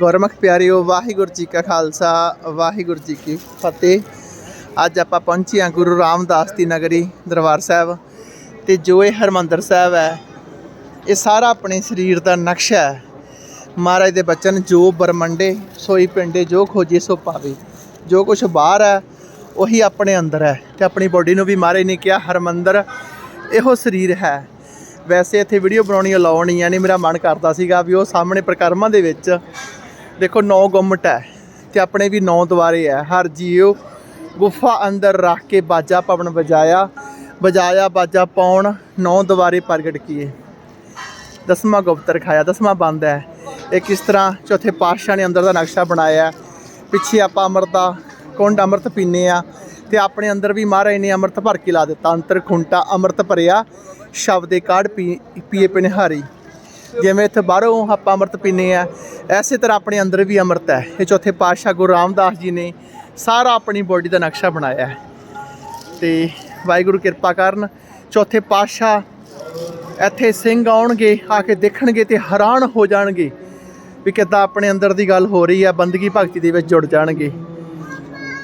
ਗੁਰਮੁਖ ਪਿਆਰਿਓ, ਵਾਹਿਗੁਰੂ ਜੀ ਕਾ ਖਾਲਸਾ, ਵਾਹਿਗੁਰੂ ਜੀ ਕੀ ਫਤਿਹ। ਅੱਜ ਆਪਾਂ ਪਹੁੰਚੇ ਹਾਂ ਗੁਰੂ ਰਾਮਦਾਸ ਦੀ ਨਗਰੀ ਦਰਬਾਰ ਸਾਹਿਬ ਤੇ ਜੋ ਇਹ ਹਰਮੰਦਰ ਸਾਹਿਬ ਹੈ, ਇਹ ਸਾਰਾ ਆਪਣੇ ਸਰੀਰ ਦਾ ਨਕਸ਼ਾ ਹੈ। ਮਹਾਰਾਜ ਦੇ ਬਚਨ, ਜੋ ਬਰਮੰਡੇ, ਸੋਈ ਪਿੰਡੇ, ਜੋ ਖੋਜੇ ਸੋ ਪਾਵੇ। ਜੋ ਕੁਝ ਬਾਹਰ ਹੈ, ਉਹੀ ਆਪਣੇ ਅੰਦਰ ਹੈ। ਤੇ ਆਪਣੀ ਬੋਡੀ ਨੂੰ ਵੀ ਮਹਾਰਾਜ ਨੇ ਕਿਹਾ, ਹਰਮੰਦਰ ਇਹੋ ਸਰੀਰ ਹੈ। ਵੈਸੇ ਇੱਥੇ ਵੀਡੀਓ ਬਣਾਉਣੀ ਅਲਾਉ ਨਹੀਂ ਹੈ ਨਹੀਂ ਮੇਰਾ ਮਨ ਕਰਦਾ ਸੀਗਾ ਵੀ ਉਹ ਸਾਹਮਣੇ ਪ੍ਰਕਰਮਾਂ ਦੇ ਵਿੱਚ ਦੇਖੋ, ਨੌ ਗੁੰਮਟ ਹੈ ਤੇ ਆਪਣੇ ਵੀ ਨੌ ਦੁਆਰੇ ਹੈ। ਹਰ ਜੀਉ ਗੁਫਾ ਅੰਦਰ ਰੱਖ ਕੇ ਬਾਜਾ ਪਵਨ ਵਜਾਇਆ ਵਜਾਇਆ, ਬਾਜਾ ਪਾਉਣ, ਨੌ ਦੁਆਰੇ ਪ੍ਰਗਟ ਕੀਏ। ਦਸਵਾਂ ਗੁਪਤ ਰਖਾਇਆ, ਦਸਵਾਂ ਬੰਦ ਹੈ। ਇਹ ਕਿਸ ਤਰ੍ਹਾਂ ਚੌਥੇ ਪਾਤਸ਼ਾਹ ਨੇ ਅੰਦਰ ਦਾ ਨਕਸ਼ਾ ਬਣਾਇਆ ਪਿੱਛੇ ਆਪਾਂ ਅੰਮ੍ਰਿਤ ਦਾ ਕੁੰਡ ਅੰਮ੍ਰਿਤ ਪੀਨੇ ਆ ਤੇ ਆਪਣੇ ਅੰਦਰ ਵੀ ਮਹਾਰਾਜ ਨੇ ਅੰਮ੍ਰਿਤ ਭਰ ਕੇ ਲਾ ਦਿੱਤਾ। ਅੰਤਰ ਖੁੰਟਾ ਅੰਮ੍ਰਿਤ ਭਰਿਆ, ਸ਼ਬਦ ਦੇ ਕਾੜ ਪੀ, ਪੀਏ ਪਿਨਹਾਰੀ। ਜਿਵੇਂ ਇੱਥੇ ਬਾਹਰੋਂ ਆਪਾਂ ਅੰਮ੍ਰਿਤ ਪੀਨੇ ਆ, ਐਸੇ ਤਰ੍ਹਾਂ ਆਪਣੇ ਅੰਦਰ ਵੀ ਅੰਮ੍ਰਿਤ ਹੈ। ਇਹ ਚੌਥੇ ਪਾਤਸ਼ਾਹ ਗੁਰੂ ਰਾਮਦਾਸ ਜੀ ਨੇ ਸਾਰਾ ਆਪਣੀ ਬੋਡੀ ਦਾ ਨਕਸ਼ਾ ਬਣਾਇਆ ਹੈ। ਤੇ ਵਾਹਿਗੁਰੂ ਕਿਰਪਾ ਕਰਨ, ਚੌਥੇ ਪਾਤਸ਼ਾਹ ਇੱਥੇ ਸਿੰਘ ਆਉਣਗੇ, ਆ ਕੇ ਦੇਖਣਗੇ ਤੇ ਹੈਰਾਨ ਹੋ ਜਾਣਗੇ ਵੀ ਕਿੱਦਾਂ ਆਪਣੇ ਅੰਦਰ ਦੀ ਗੱਲ ਹੋ ਰਹੀ ਹੈ, ਬੰਦਗੀ ਭਗਤੀ ਦੇ ਵਿੱਚ ਜੁੜ ਜਾਣਗੇ।